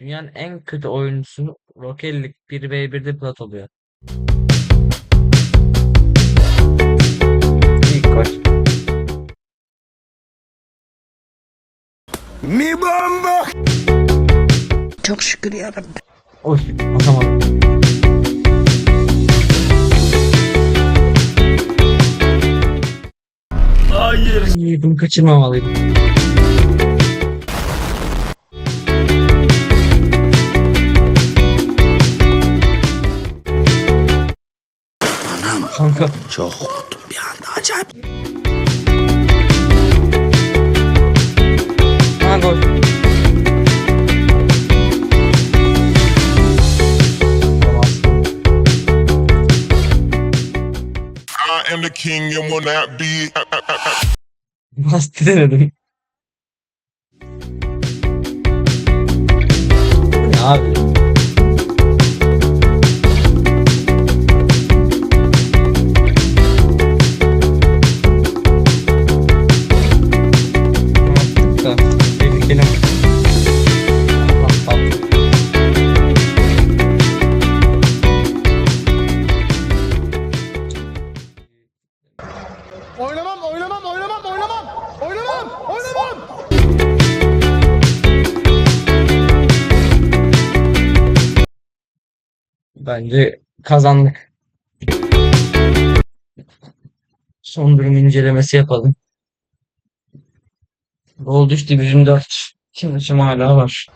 Dünyanın en kötü oyuncusu Rokellik 1v1'de plat oluyor. İlk gol. Mi bomba! Çok şükür yarabbim. Oy atamadım. Hayır. İyi, Bunu kaçırmamalıydım. Kanka Çok korktum bir anda acayip. ha gol. I am the king and will not be. Bastı denedim. Ne abi? Oynamam, oynamam, oynamam, oynamam. Oynamam, oynamam. Bence kazandık. Son durum incelemesi yapalım. Gol düştü 24. Şimdi maçım hala var.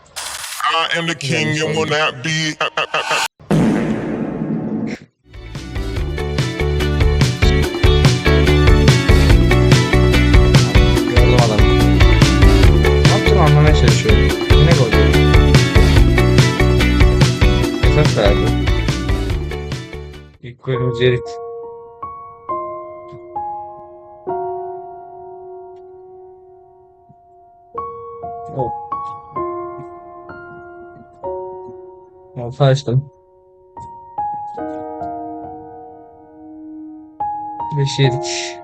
I am the king and will not be. Esas verdi. İlk golümüz yedik. Oh. Orta açtım. Beş yedik.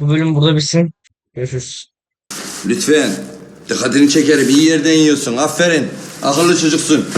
Bu bölüm burada bitsin. Görüşürüz. Lütfen. Dikkatini çekerim. İyi yerden yiyorsun. Aferin. Akıllı çocuksun.